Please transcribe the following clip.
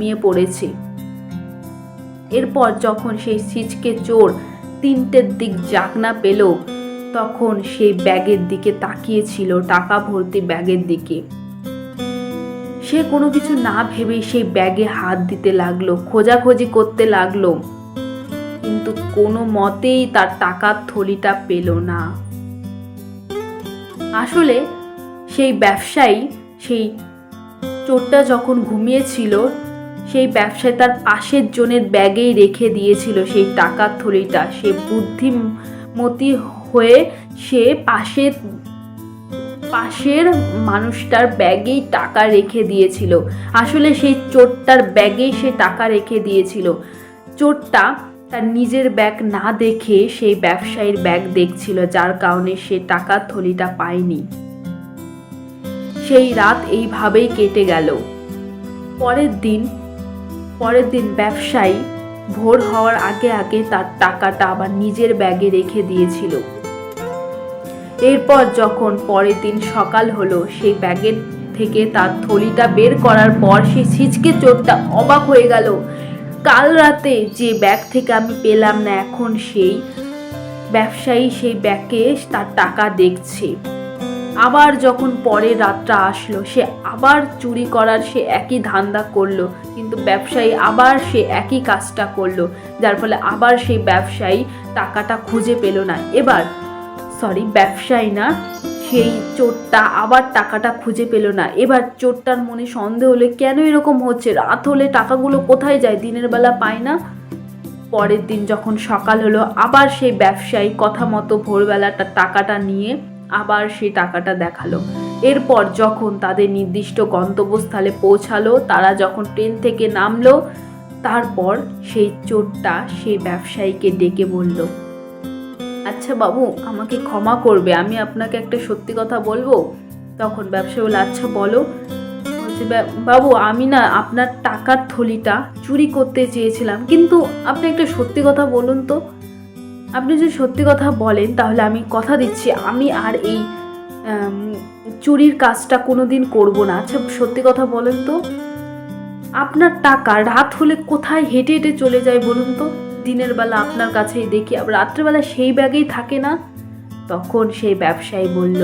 নিয়ে পড়েছে। এরপর যখন সেই ছিচকে চোর তিনটের দিক জাগনা পেল, তখন সেই ব্যাগের দিকে তাকিয়েছিল টাকা ভর্তি ব্যাগের দিকে। সে কোনো কিছু না ভেবেই সেই ব্যাগে হাত দিতে লাগল, খোঁজাখোঁজি করতে লাগল। কিন্তু কোনো মতেই তার টাকার থলিটা পেল না। আসলে সেই ব্যবসায়ী, সেই চোরটা যখন ঘুমিয়েছিল সেই ব্যবসায়ী তার পাশের জনের ব্যাগেই রেখে দিয়েছিল সেই টাকার থলিটা। সে বুদ্ধিমতী হয়ে সে পাশের পাশের মানুষটার ব্যাগেই টাকা রেখে দিয়েছিল। আসলে সেই চোরটার ব্যাগেই সে টাকা রেখে দিয়েছিল। চোরটা তার নিজের ব্যাগ না দেখে সেই ব্যবসায়ীর ব্যাগ দেখছিল, যার কারণে সে টাকার থলিটা পায়নি। সেই রাত এইভাবেই কেটে গেল। পরের দিন পরের দিন ব্যবসায়ী ভোর হওয়ার আগে আগে তার টাকাটা আবার নিজের ব্যাগে রেখে দিয়েছিল। এরপর যখন পরের দিন সকাল হলো, সেই ব্যাগের থেকে তার থলিটা বের করার পর সেই ছিচকে চোরটা অবাক হয়ে গেল। কাল রাতে যে ব্যাগ থেকে আমি পেলাম না, এখন সেই ব্যবসায়ী সেই ব্যাগে তার টাকা দেখছে। আবার যখন পরের রাতটা আসলো, সে আবার চুরি করার সে একই ধান্দা করল, কিন্তু ব্যবসায়ী আবার সে একই কাজটা করল, যার ফলে আবার সেই ব্যবসায়ী টাকাটা খুঁজে পেল না। এবার সরি ব্যবসায়ী না, সেই চোরটা আবার টাকাটা খুঁজে পেল না। এবার চোরটার মনে সন্দেহ হলে, কেন এরকম হচ্ছে? রাত হলে টাকাগুলো কোথায় যায়? দিনের বেলা পায় না? পরের দিন যখন সকাল হলো, আবার সেই ব্যবসায়ী কথা মতো ভোরবেলাটা টাকাটা নিয়ে আবার সেই টাকাটা দেখাল। এরপর যখন তাদের নির্দিষ্ট গন্তব্যস্থলে পৌঁছালো, তারা যখন ট্রেন থেকে নামলো, তারপর সেই চোরটা সেই ব্যবসায়ীকে ডেকে বলল আচ্ছা বাবু, আমাকে ক্ষমা করবে, আমি আপনাকে একটা সত্যি কথা বলব? তখন ব্যবসায়ী বলে আচ্ছা বলো। বলছে, "ব্যা- বাবু, আমি না আপনার টাকার থলিটা চুরি করতে চেয়েছিলাম, কিন্তু আপনি একটা সত্যি কথা বলুন তো। আপনি যদি সত্যি কথা বলেন, তাহলে আমি কথা দিচ্ছি। আমি আর এই চুরির কাজটা কোনো দিন করব না। আচ্ছা সত্যি কথা বলেন তো। আপনার টাকা রাত হলে কোথায় হেঁটে হেঁটে চলে যায় বলুন তো? দিনের বেলা আপনার কাছেই দেখি। রাত্রেবেলা সেই ব্যাগেই থাকে না? তখন সেই ব্যবসায়ী বলল